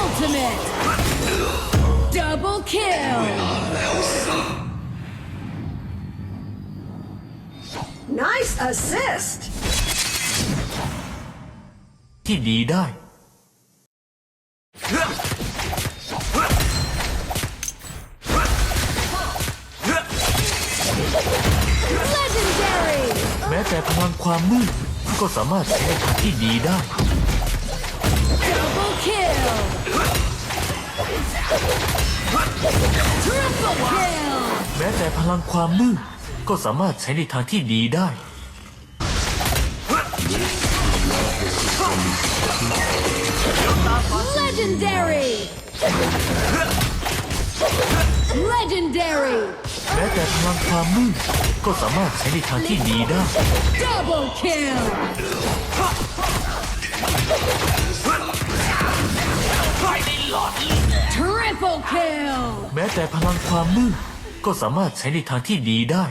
Ultimate. Double kill. Nice assist. ที่ดีได้ Legendary. แม้แต่พลังความมืดก็สามารถใช้ในทางที่ดีได้ แม้แต่พลังความมืดก็สามารถใช้ในทางที่ดีได้ Legendary. Legendary. แม้แต่พลังความมืดก็สามารถใช้ในทางที่ดีได้ Double kill. Triple kill. แม้แต่พลังความมืดก็สามารถใช้ในทางที่ดีได้